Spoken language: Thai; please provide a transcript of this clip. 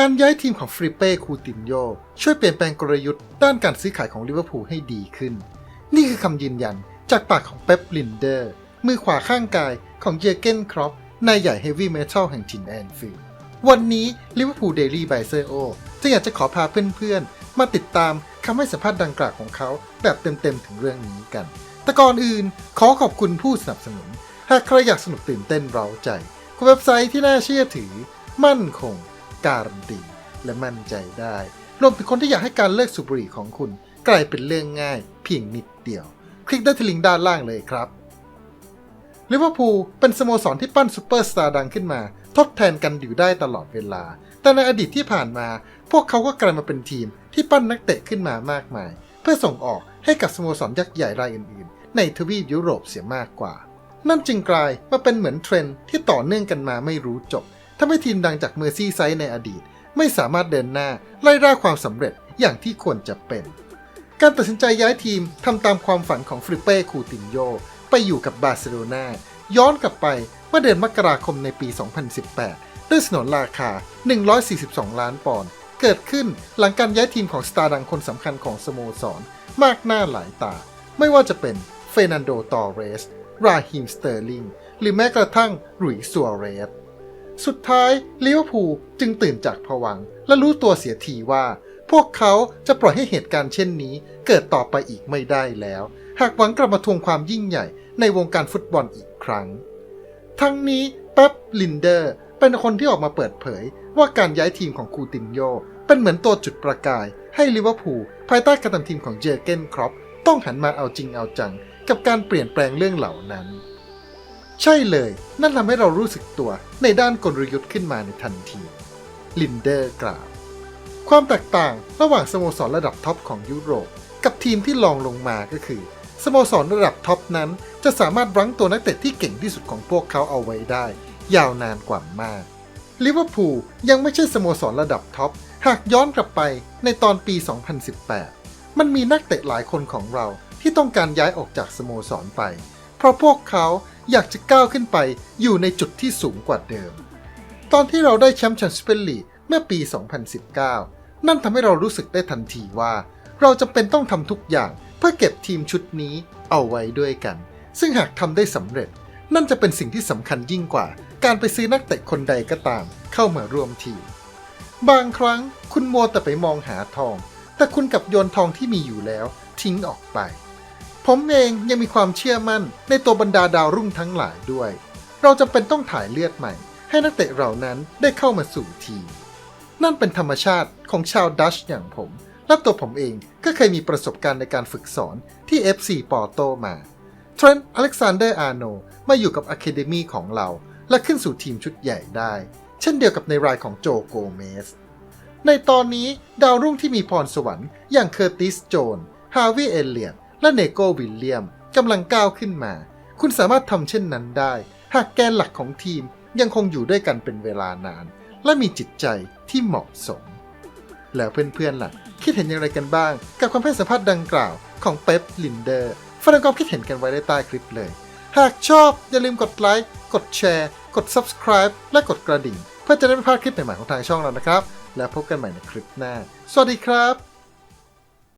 การย้ายทีมของฟริเป้คูตินโยช่วยเปลี่ยนแปลงกลยุทธ์ด้านการซื้อขายของลิเวอร์พูลให้ดีขึ้น นี่คือคำยืนยันจากปากของเป๊ปลินเดอร์มือขวาข้างกายของเจอเกนครอปนายใหญ่เฮฟวี่เมทัลแห่งจินแอนฟิลด์วันนี้ลิเวอร์พูลเดลี่ไบเซอร์โอจะอยากจะขอพาเพื่อนๆ มาติดตามคำให้สัมภาษณ์ดังกล่าวของเขาแบบเต็มๆ ถึงเรื่องนี้กัน แต่ก่อนอื่นขอขอบคุณผู้สนับสนุน หากใครอยากสนุกตื่นเต้นเร้าใจกับเว็บไซต์ที่น่าเชื่อถือ มั่นคง การันตีและมั่นใจได้ รวมถึงคนที่อยากให้การเลิกสูบบุหรี่ของคุณ กลายเป็นเรื่องง่ายเพียงนิดเดียว คลิกได้ที่ลิงก์ด้านล่างเลยครับลิเวอร์พูลเป็นสโมสรที่ปั้นซูเปอร์สตาร์ดังขึ้นมา ทดแทนกันอยู่ได้ตลอดเวลา แต่ในอดีตที่ผ่านมา พวกเขาก็กลายมาเป็นทีมที่ปั้นนักเตะขึ้นมามากมาย เพื่อส่งออกให้กับสโมสรยักษ์ใหญ่รายอื่นๆ ในทวีปยุโรปเสียมากกว่า นั่นจึงกลายมาเป็นเหมือนเทรนด์ที่ต่อเนื่องกันมาไม่รู้จบ ทำให้ทีมดังจากเมอร์ซี่ไซด์ในอดีต ไม่สามารถเดินหน้าไล่ล่าความสำเร็จอย่างที่ควรจะเป็น การตัดสินใจย้ายทีมทำตามความฝันของฟริเป้คูตินโยไปอยู่กับบาร์เซโลนาย้อนกลับไปเมื่อเดือนมกราคมในปี 2018 ด้วยสนนราคา 142 ล้านปอนด์เกิดขึ้นหลังการย้ายทีมของสตาร์ดังคนสำคัญของสโมสร มากหน้าหลายตา ไม่ว่าจะเป็นเฟรนันโด ตอร์เรส ราฮิม สเตอร์ลิง หรือแม้กระทั่งรุยส์ซัวเรส สุดท้ายลิเวอร์พูลจึงตื่นจากผวัง และรู้ตัวเสียทีว่า พวกเขาจะปล่อยให้เหตุการณ์เช่นนี้ เกิดต่อไปอีกไม่ได้แล้ว หากหวังกลับมาทวงความยิ่งใหญ่ในวงการฟุตบอลอีกครั้ง ทั้งนี้เป๊ปลินเดอร์ เป็นคนที่ออกมาเปิดเผย ว่าการย้ายทีมของคูตินโยเป็นเหมือนตัวจุดประกาย ให้ลิเวอร์พูลภายใต้การนำทีมของเจอเกนครอปต้องหันมาเอาจริงเอาจัง กับการเปลี่ยนแปลงเรื่องเหล่านั้น ใช่เลย นั่นทำให้เรารู้สึกตัวในด้านกลยุทธ์ขึ้นมาในทันที ลินเดอร์กล่าว ความแตกต่างระหว่างสโมสรระดับท็อปของยุโรป กับทีมที่ลองลงมาก็คือ สโมสรระดับท็อปนั้น จะสามารถรั้งตัวนักเตะที่เก่งที่สุดของพวกเขาเอาไว้ได้ ยาวนานกว่ามากลิเวอร์พูลยังไม่ใช่สโมสรระดับท็อปหากย้อนกลับไปในตอนปี 2018 มันมีนักเตะหลายคนของเราที่ต้องการย้ายออกจากสโมสรไป เพราะพวกเขา อยากจะก้าวขึ้นไปอยู่ในจุดที่สูงกว่าเดิม ตอนที่เราได้แชมป์แชมเปี้ยนลีกเมื่อปี 2019 นั่นทำให้เรารู้สึกได้ทันทีว่า เราจำเป็นต้องทำทุกอย่างเพื่อเก็บทีมชุดนี้เอาไว้ด้วยกัน ซึ่งหากทำได้สำเร็จ นั่นจะเป็นสิ่งที่สำคัญยิ่งกว่า การไปซื้อนักเตะคนใดก็ตาม เข้ามาร่วมทีม บางครั้งคุณมัวแต่ไปมองหาทอง แต่คุณกับโยนทองที่มีอยู่แล้ว ทิ้งออกไป ผมเองยังมีความเชื่อมั่นในตัวบรรดาดาวรุ่งทั้งหลายด้วย เราจำเป็นต้องถ่ายเลือดใหม่ ให้นักเตะเหล่านั้นได้เข้ามาสู่ทีม นั่นเป็นธรรมชาติของชาวดัชอย่างผม และตัวผมเองก็เคยมีประสบการณ์ในการฝึกสอนที่ FC ปอโตมาเทรนต์อเล็กซานเดอร์อาร์โนมาอยู่กับอะคาเดมีของเรา และขึ้นสู่ทีมชุดใหญ่ได้ เช่นเดียวกับในรายของโจโกเมส ในตอนนี้ดาวรุ่งที่มีพรสวรรค์อย่างเคอร์ติสโจนฮาวิเอเลียน และเนโกวิลเลียมกำลังก้าวขึ้นมา คุณสามารถทำเช่นนั้นได้ หากแกนหลักของทีมยังคงอยู่ด้วยกันเป็นเวลานาน และมีจิตใจที่เหมาะสม แล้วเพื่อนๆล่ะ คิดเห็นอย่างไรกันบ้าง กับความให้สัมภาษณ์ดังกล่าวของเป๊ปลินเดอร์แสดงความคิดเห็นกันไว้ใใต้คลิปเลย หากชอบอย่าลืมกดไลค์กดแชร์กด subscribe และกดกระดิ่ง เพื่อจะได้ไม่พลาดคลิปใหม่ๆของทางช่องเรานะครับ แล้วพบกันใหม่ในคลิปหน้า สวัสดีครับ